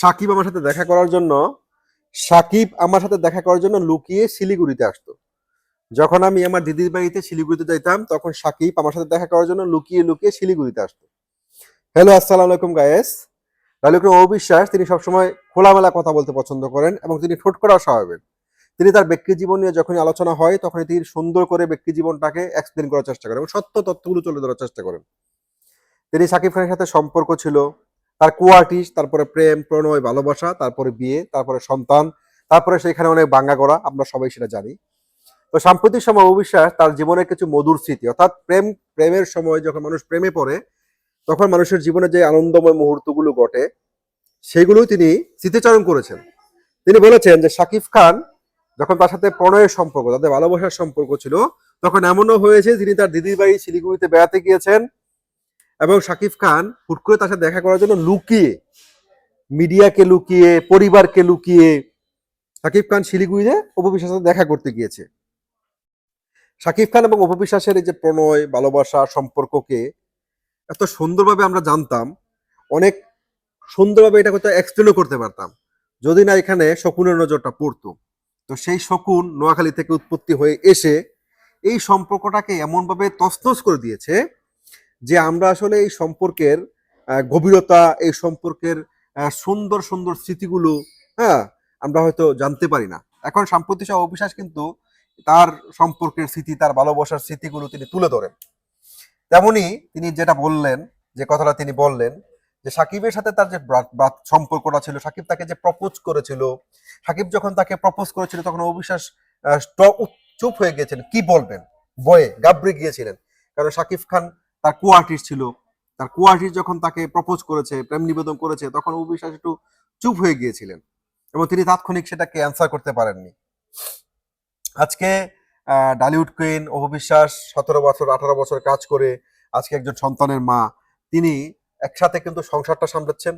সাকিব আমার সাথে দেখা করার জন্য, সাকিব আমার সাথে দেখা করার জন্য লুকিয়ে শিলিগুড়িতে আসতো। যখন আমি আমার দিদির বাড়িতে শিলিগুড়িতে যাইতাম, তখন সাকিব আমার সাথে দেখা করার জন্য লুকিয়ে লুকিয়ে শিলিগুড়িতে আসতো। হ্যালো আসসালামু আলাইকুম গায়েস লালুকুম অবিশ্বাস, তিনি সবসময় খোলামেলা কথা বলতে পছন্দ করেন এবং তিনি ঠোঁট করাও স্বভাবের তিনি তার ব্যক্তি জীবন নিয়ে যখনই আলোচনা হয়, তখনই তিনি সুন্দর করে ব্যক্তি জীবনটাকে এক্সপ্লেন করার চেষ্টা করেন এবং সত্য তথ্যগুলো তুলে ধরার চেষ্টা করেন। তিনি সাকিব খানের সাথে সম্পর্ক ছিল তার কুয়াটিস তারপরে প্রেম, প্রণয়, ভালোবাসা, তারপরে বিয়ে, তারপরে সন্তান, তারপরে সেখানে অনেক বাঙ্গা করা আমরা সবাই সেটা জানি। তো সাম্প্রতিক সময় অবিশ্বাস তার জীবনের কিছু মধুর স্মৃতি, অর্থাৎ প্রেম, প্রেমের সময় যখন মানুষ প্রেমে পড়ে, তখন মানুষের জীবনে যে আনন্দময় মুহূর্তগুলো ঘটে, সেগুলোই তিনি স্মৃতিচারণ করেছেন। তিনি বলেছেন যে সাকিব খান যখন তার সাথে প্রণয়ের সম্পর্ক, তাদের ভালোবাসার সম্পর্ক ছিল, তখন এমনও হয়েছে তিনি তার দিদির বাড়ি শিলিগুড়িতে বেড়াতে গিয়েছেন এবং শাকিব খান হুট করে তার সাথে দেখা করার জন্য লুকিয়ে, মিডিয়াকে লুকিয়ে, পরিবারকে লুকিয়ে শাকিব খান শিলিগুড়িতে অপবিশ্বাসের সাথে দেখা করতে গিয়েছে। শাকিব খান এবং অপবিশ্বাসের এই যে প্রণয়, ভালোবাসা, সম্পর্ককে এত সুন্দরভাবে আমরা জানতাম, অনেক সুন্দরভাবে এটা করতে এক্সপ্লেনও করতে পারতাম। যদি না এখানে শকুনের নজরটা পড়তো। তো সেই শকুন নোয়াখালী থেকে উৎপত্তি হয়ে এসে এই সম্পর্কটাকে এমনভাবে তছনছ করে দিয়েছে যে আমরা আসলে এই সম্পর্কের গভীরতা, এই সম্পর্কের সুন্দর সুন্দর স্মৃতিগুলো হ্যাঁ আমরা হয়তো জানতে পারি না। এখন সাম্প্রতিক সময় অবিশ্বাস কিন্তু তার সম্পর্কের স্মৃতি, তার ভালোবাসার স্মৃতিগুলো তিনি তুলে ধরেন। তেমনি তিনি যেটা বললেন, যে কথাটা তিনি বললেন, যে সাকিবের সাথে তার যে সম্পর্কটা ছিল, সাকিব তাকে যে প্রপোজ করেছিল, সাকিব যখন তাকে প্রপোজ করেছিল, তখন অবিশ্বাস চুপ হয়ে গিয়েছিলেন কি বলবেন? বয়ে, গাবড়ে গিয়েছিলেন। কারণ সাকিব খান তার কো আর্টিস্ট ছিল। তার কো আর্টিস্ট যখন তাকে প্রপোজ করেছে, প্রেম নিবেদন করেছে, তখন অবিশ্বাস একটু চুপ হয়ে গিয়েছিলেন এবং তিনি তাৎক্ষণিক সেটাকে অ্যান্সার করতে পারেননি। আজকে ডালিউড কুইন অবিশ্বাস সতেরো বছর, আঠারো বছর কাজ করে আজকে একজন সন্তানের মা। তিনি একসাথে কিন্তু সংসারটা সামলাচ্ছেন।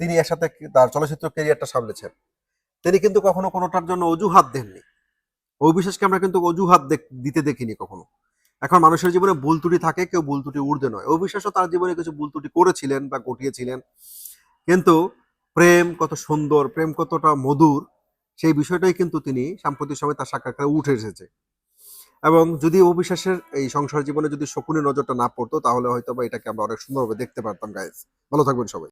তিনি একসাথে তার চলচ্চিত্র ক্যারিয়ারটা সামলেছেন। তিনি কিন্তু কখনো কোনোটার জন্য অজুহাত দেননি। অবিশ্বাসকে আমরা কিন্তু অজুহাত দিতে দেখিনি কখনো। এখন মানুষের জীবনে ভুল ত্রুটি থাকে, কেউ ভুল ত্রুটি ঊর্ধ্বে নয়। অবিশ্বাসও তার জীবনে কিছু ভুল ত্রুটি করেছিলেন বা ঘটিয়েছিলেন। কিন্তু প্রেম কত সুন্দর, প্রেম কতটা মধুর, সেই বিষয়টাই কিন্তু তিনি সাম্প্রতিক সময় তার সাক্ষাৎকারে উঠে এসেছে। এবং যদি অবিশ্বাসের এই সংসার জীবনে যদি শকুনের নজরটা না পড়তো, তাহলে হয়তো বা এটাকে আমরা অনেক সুন্দরভাবে দেখতে পারতাম গাইজ ভালো থাকবেন সবাই।